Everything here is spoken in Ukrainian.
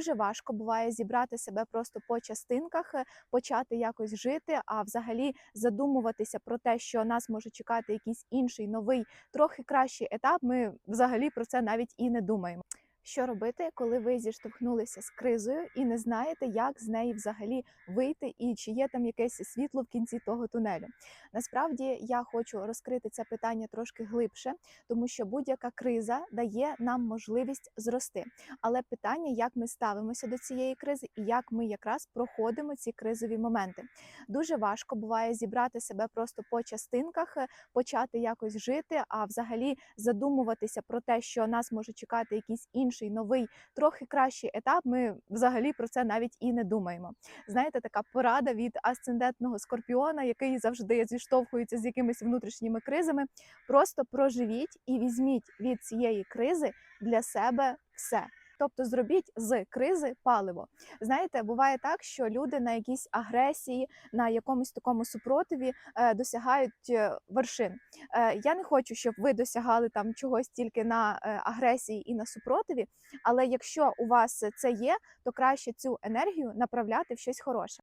Дуже важко буває зібрати себе просто по частинках, е, почати якось жити, а взагалі задумуватися про те, що нас може чекати якийсь інший новий, трохи кращий етап. Ми взагалі про це навіть і не думаємо. Що робити, коли ви зіштовхнулися з кризою і не знаєте, як з неї взагалі вийти, і чи є там якесь світло в кінці того тунелю? Насправді я хочу розкрити це питання трошки глибше, тому що будь-яка криза дає нам можливість зрости. Але питання, як ми ставимося до цієї кризи і як ми якраз проходимо ці кризові моменти. Дуже важко буває зібрати себе просто по частинках, почати якось жити, а взагалі задумуватися про те, що нас може чекати якийсь інший новий, трохи кращий етап. Ми взагалі про це навіть і не думаємо. Знаєте, така порада від асцендентного скорпіона, який завжди зіштовхується з якимись внутрішніми кризами. Просто проживіть і візьміть від цієї кризи для себе все. Тобто зробіть з кризи паливо. Знаєте, буває так, що люди на якійсь агресії, на якомусь такому супротиві е, досягають е, вершин. Е, я не хочу, щоб ви досягали там чогось тільки на агресії і на супротиві. Але якщо у вас це є, то краще цю енергію направляти в щось хороше.